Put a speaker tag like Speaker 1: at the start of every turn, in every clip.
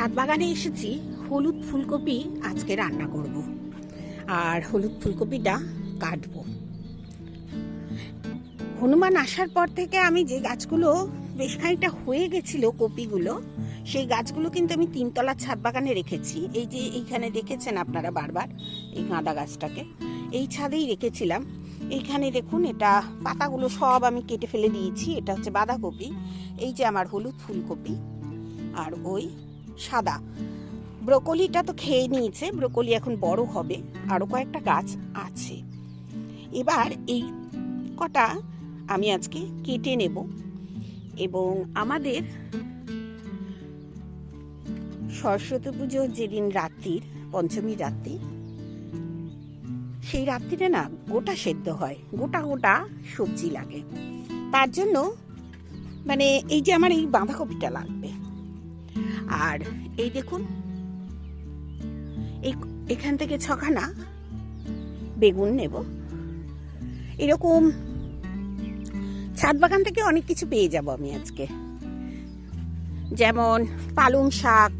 Speaker 1: ছাদ বাগানে এসেছি, হলুদ ফুলকপি আজকে রান্না করব। আর হলুদ ফুলকপিটা কাটবো। হনুমান আসার পর থেকে আমি যে গাছগুলো বেশ খানিকটা হয়ে গেছিল কপিগুলো, সেই গাছগুলো কিন্তু আমি তিনতলার ছাদ বাগানে রেখেছি। এই যে এইখানে দেখেছেন আপনারা বারবার, এই গাঁদা গাছটাকে, এই ছাদেই রেখেছিলাম। এইখানে দেখুন, এটা পাতাগুলো সব আমি কেটে ফেলে দিয়েছি। এটা হচ্ছে বাঁধাকপি, এই যে আমার হলুদ ফুলকপি, আর ওই সাদা। ব্রোকলিটা তো খেয়ে নিয়েছে, ব্রোকলি এখন বড় হবে আরও কয়েকটা গাছ আছে। এবার এই কটা আমি আজকে কেটে নেব এবং আমাদের সরস্বতী পুজো যেদিন রাত্রির পঞ্চমী রাত্রি, সেই রাত্রিরে না গোটা সেদ্ধ হয়, গোটা গোটা সবজি লাগে। তার জন্য মানে এই যে আমার এই বাঁধাকপিটা লাগবে আর এই দেখুন। এই এখান থেকে ছখানা বেগুন নেব। এরকম ছাদ বাগান থেকে অনেক কিছু পেয়ে যাব আমি আজকে। যেমন পালং শাক।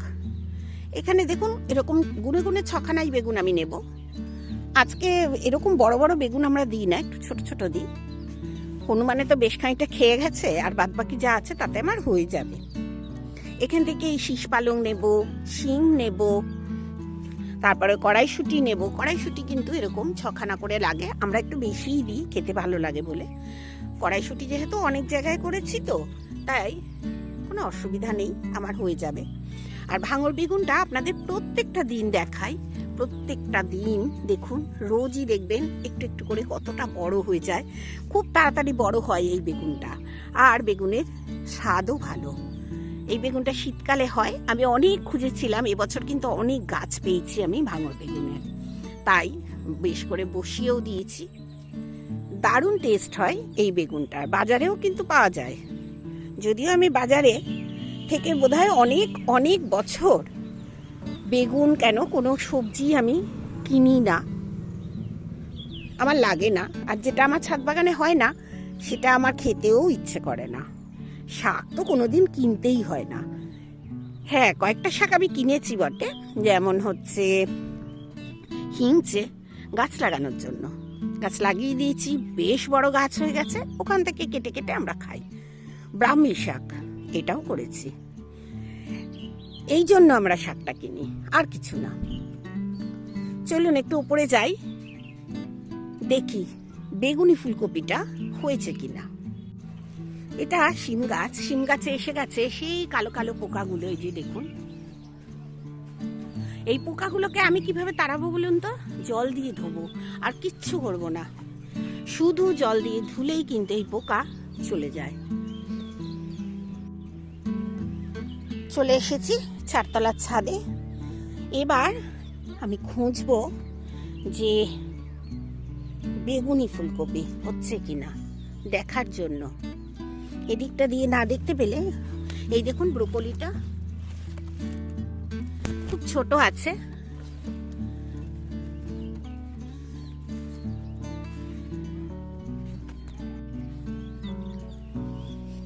Speaker 1: এখানে দেখুন, এরকম গুনে গুনে ছখানাই বেগুন আমি নেব। আজকে এরকম বড় বড় বেগুন আমরা দিই না, একটু ছোট ছোট দিই। হনুমানে তো বেশ খানিকটা খেয়ে গেছে, আর বাদ বাকি যা আছে তাতে আমার হয়ে যাবে। এখান থেকে এই শীষ পালং নেব, শিং নেব, তারপরে কড়াইশুটি নেব। কড়াইশুটি কিন্তু এরকম ছখানা করে লাগে, আমরা একটু বেশিই দিই, খেতে ভালো লাগে বলে। কড়াইশুটি যেহেতু অনেক জায়গায় করেছি তো, তাই কোনো অসুবিধা নেই, আমার হয়ে যাবে। আর ভাঙর বেগুনটা আপনাদের প্রত্যেকটা দিন দেখাই, প্রত্যেকটা দিন দেখুন, রোজই দেখবেন একটু একটু করে কতটা বড় হয়ে যায়। খুব তাড়াতাড়ি বড় হয় এই বেগুনটা, আর বেগুনের স্বাদও ভালো। এই বেগুনটা শীতকালে হয়। আমি অনেক খুঁজেছিলাম, এবছর কিন্তু অনেক গাছ পেয়েছি আমি ভাঙর বেগুনের তাই বেশ করে বসিয়েও দিয়েছি। দারুণ টেস্ট হয় এই বেগুনটার। বাজারেও কিন্তু পাওয়া যায়। যদিও আমি বাজারে থেকে বোধহয় অনেক অনেক বছর বেগুন কেন কোনো সবজি আমি কিনি না। আমার লাগে না। আর যেটা আমার ছাদ বাগানে হয় না, সেটা আমার খেতেও ইচ্ছে করে না। শাক তো কোনোদিন কিনতেই হয় না। হ্যাঁ কয়েকটা শাক আমি কিনেছি বটে, যেমন হচ্ছে হিংচে গাছ লাগানোর জন্য। গাছ লাগিয়ে দিয়েছি, বেশ বড় গাছ হয়ে গেছে, ওখান থেকে কেটে কেটে আমরা খাই। ব্রাহ্মী শাক, এটাও করেছি। এই জন্য আমরা শাকটা কিনি, আর কিছু না। চলুন একটু উপরে যাই, দেখি বেগুনি ফুলকপিটা হয়েছে কিনা। এটা শিম গাছ, শিম গাছে এসে গেছে সেই কালো কালো পোকাগুলো, এই যে দেখুন। এই পোকাগুলোকে আমি কীভাবে তাড়াবো বলুন তো? জল দিয়ে ধোবো, আর কিচ্ছু করব না। শুধু জল দিয়ে ধুলেই কিন্তু এই পোকা চলে যায়। চলে এসেছি চারতলার ছাদে। এবার আমি খুঁজবো যে বেগুনি ফুলকপি হচ্ছে কিনা দেখার জন্য। এদিকটা দিয়ে না দেখতে পেলে, এই দেখুন ব্রোকলিটা। খুব ছোট আছে।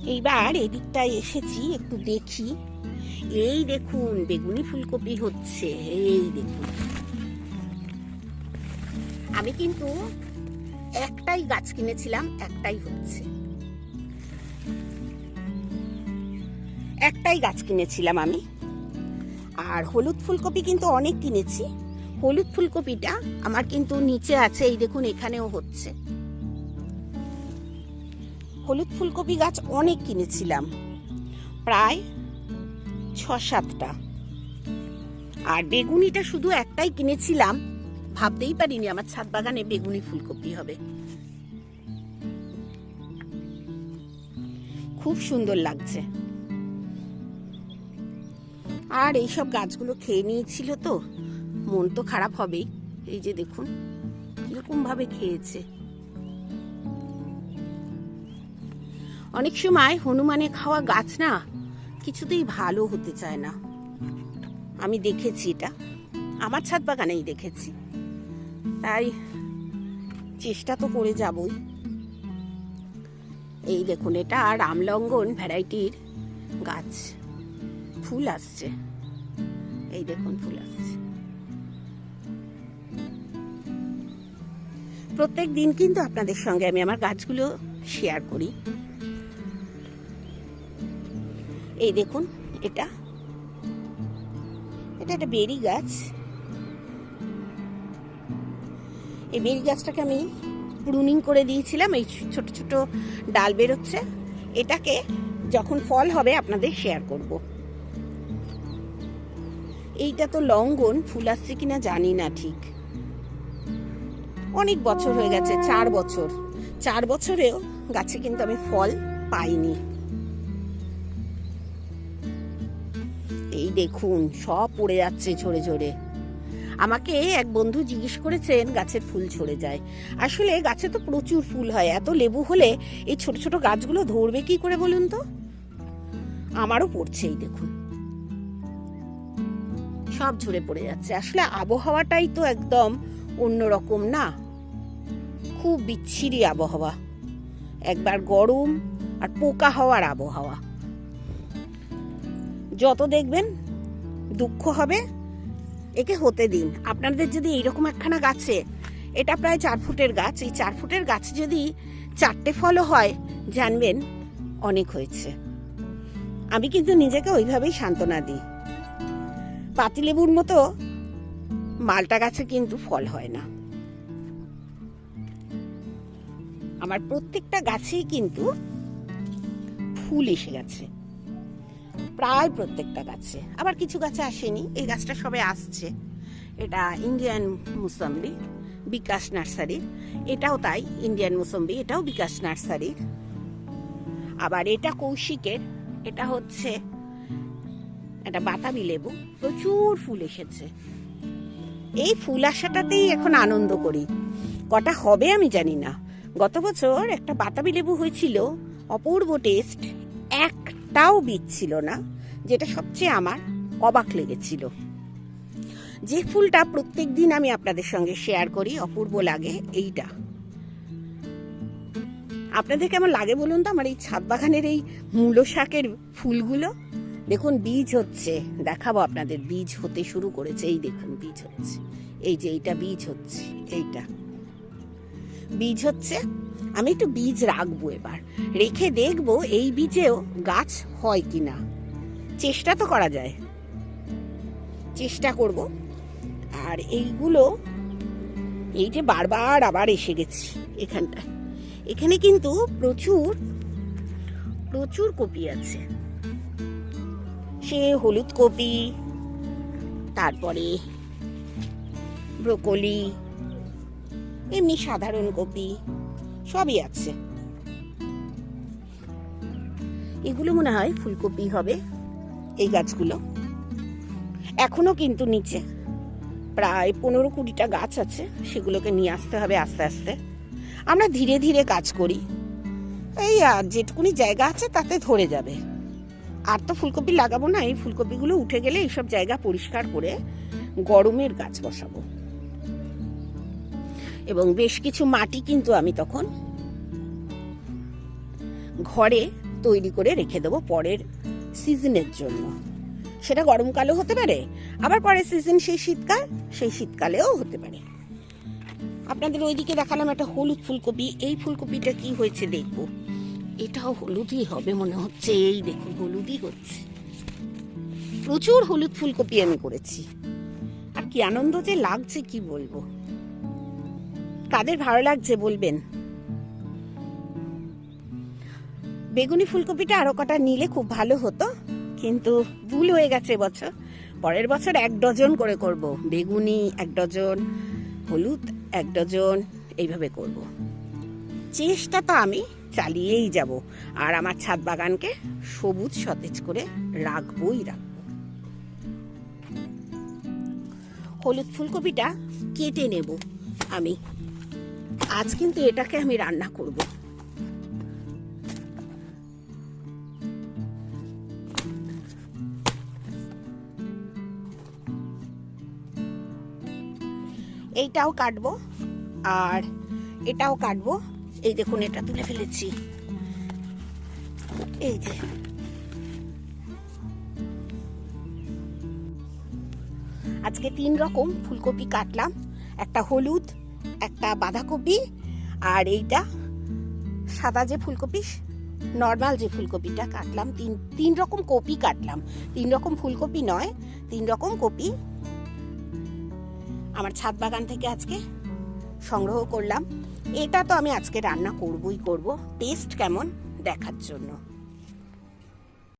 Speaker 1: এইবার এদিকটায় এসেছি, একটু দেখি। এই দেখুন, বেগুনি ফুলকপি হচ্ছে, এই দেখুন। আমি কিন্তু একটাই গাছ কিনেছিলাম, একটাই হচ্ছে। একটাই গাছ কিনেছিলাম আমি। আর হলুদ ফুলকপি কিন্তু অনেক কিনেছি। হলুদ ফুলকপিটা আমার কিন্তু নিচে আছে, এই দেখুন এখানেও হচ্ছে। হলুদ ফুলকপি গাছ অনেক কিনেছিলাম, প্রায় ছ সাতটা আর বেগুনিটা শুধু একটাই কিনেছিলাম, ভাবতেই পারিনি আমার ছাদ বাগানে বেগুনি ফুলকপি হবে। খুব সুন্দর লাগছে। আর এইসব গাছগুলো খেয়ে নিয়েছিল তো। মন তো খারাপ হবেই। এই যে দেখুন, কীরকম ভাবে খেয়েছে। অনেক সময় হনুমানে খাওয়া গাছ না কিছুতেই ভালো হতে চায় না। আমি দেখেছি এটা। আমার ছাদ বাগানেই দেখেছি। তাই চেষ্টা তো করে যাবই। এই দেখুন, এটা আর রামলঙ্গন ভ্যারাইটির গাছ। ফুল আসছে। এই দেখুন ফুল আসছে। প্রত্যেক দিন কিন্তু আপনাদের সঙ্গে আমি আমার গাছগুলো শেয়ার করি। এই দেখুন, এটা। এটা একটা বেরি গাছ। এই বেরি গাছটাকে আমি প্রুনিং করে দিয়েছিলাম, এই ছোট ছোট ডাল বেরোচ্ছে। এটাকে যখন ফল হবে, আপনাদের শেয়ার করব। এইটা তো লঙ্ঘন, ফুল আসছে কিনা জানি না ঠিক। অনেক বছর হয়ে গেছে, চার বছর। চার বছরেও গাছে কিন্তু আমি ফল পাইনি। এই দেখুন, সব পড়ে যাচ্ছে ঝরে ঝরে। আমাকে এক বন্ধু জিজ্ঞেস করেছেন, গাছের ফুল ঝরে যায়। আসলে গাছে তো প্রচুর ফুল হয়, এত লেবু হলে এই ছোট ছোট গাছগুলো ধরবে কি করে বলুন তো? আমারও পড়ছে এই দেখুন। সব ঝরে পড়ে যাচ্ছে। আসলে আবহাওয়াটাই তো একদম অন্যরকম না। খুব বিচ্ছিরি আবহাওয়া। একবার গরম আর পোকা হওয়ার আবহাওয়া। যত দেখবেন দুঃখ হবে, একে হতে দিন। আপনাদের যদি এইরকম একখানা গাছে, এটা প্রায় চার ফুটের গাছ, এই চার ফুটের গাছ যদি চারটে ফলও হয়, জানবেন অনেক হয়েছে। আমি কিন্তু নিজেকে ওইভাবেই সান্ত্বনা দিই। পাতিলেবুর মতো মালটা গাছে কিন্তু ফল হয় না। আমার প্রত্যেকটা গাছেই কিন্তু ফুল এসে গেছে। প্রায় প্রত্যেকটা গাছে। আবার কিছু গাছে আসেনি। এই গাছটা সবে আসছে। এটা ইন্ডিয়ান মুসম্বি বিকাশ নার্সারির এটাও তাই ইন্ডিয়ান মুসম্বি এটাও বিকাশ নার্সারির আবার এটা কৌশিকের, এটা হচ্ছে একটা বাতাবি লেবু, প্রচুর ফুল এসেছে। এই ফুল আসাটাতেই এখন আনন্দ করি। কটা হবে আমি জানি না। গত বছর একটা বাতাবি লেবু হয়েছিল, অপূর্ব টেস্ট, একটাও বীজ ছিল না, যেটা সবচেয়ে আমার অবাক লেগেছিল। যে ফুলটা প্রত্যেক দিন আমি আপনাদের সঙ্গে শেয়ার করি, অপূর্ব লাগে এইটা। আপনাদের কেমন লাগে বলুন তো, আমার এই ছাদ বাগানের এই মূলো শাকের ফুলগুলো? দেখুন, বীজ হচ্ছে, দেখাবো আপনাদের, বীজ হতে শুরু করেছে, এই দেখুন, বীজ হচ্ছে। এই যে এইটা বীজ হচ্ছে, এইটা। বীজ হচ্ছে, আমি একটু বীজ রাখব এবার। রেখে দেখব এই বীজেও গাছ হয় কি না চেষ্টা তো করা যায়। চেষ্টা করব। আর এইগুলো, এই যে বারবার আবার এসে গেছি এখানটায়। এখানে কিন্তু প্রচুর প্রচুর কপি আছে। সে হলুদ কপি, তারপরে ব্রোকলি, এমনি সাধারণ কপি, সবই আছে। এগুলো মনে হয় ফুলকপি হবে, এই গাছগুলো। এখনও কিন্তু নিচে, প্রায় পনেরো কুড়িটা গাছ আছে, সেগুলোকে নিয়ে আসতে হবে আস্তে আস্তে। আমরা ধীরে ধীরে কাজ করি। এই আর যেটুকুনি জায়গা আছে, তাতে ধরে যাবে। আর তো ফুলকপি লাগাবো না, এই ফুলকপিগুলো উঠে গেলে এইসব জায়গা পরিষ্কার করে গরমের গাছ বসাবো। এবং বেশ কিছু মাটি কিন্তু আমি তখন ঘরে তৈরি করে রেখে দেবো পরের সিজনের জন্য। সেটা গরমকালেও হতে পারে, আবার পরের সিজন সেই শীতকাল, সেই শীতকালেও হতে পারে। আপনাদের ওইদিকে দেখালাম একটা হলুদ ফুলকপি, এই ফুলকপিটা কি হয়েছে দেখব। এটাও হলুদই হবে মনে হচ্ছে, এই দেখুন হলুদই হচ্ছে। প্রচুর হলুদ ফুলকপি আমি করেছি। আর কি আনন্দ যে লাগছে, কি বলব? কাদের ভালো লাগছে বলবেন? বেগুনি ফুলকপিটা আরও কটা নিলে খুব ভালো হতো, কিন্তু ভুল হয়ে গেছে বছর। পরের বছর এক ডজন করে করব। বেগুনি এক ডজন, হলুদ এক ডজন, এইভাবে করব। চেষ্টা তো আমি চালিয়েই যাব। আর আমার ছাদ বাগানকে সবুজ সতেজ করে রাখবই রাখব। হলুদ ফুলকপিটা কেটে নেব আমি। আজ কিন্তু এটাকে আমি রান্না করব। এইটাও কাটবো, আর এটাও কাটবো। এই দেখুন, এটা তুলে ফেলেছি। এই যে। আজকে তিন রকম ফুলকপি কাটলাম। একটা হলুদ, একটা বাঁধাকপি, আর এইটা সাদা যে ফুলকপি, নর্মাল যে ফুলকপিটা কাটলাম। তিন তিন রকম কপি কাটলাম। তিন রকম ফুলকপি নয়, তিন রকম কপি আমার ছাদ বাগান থেকে আজকে সংগ্রহ করলাম। এটা তো আমি আজকে রান্না করবই করব। টেস্ট কেমন? দেখার জন্য।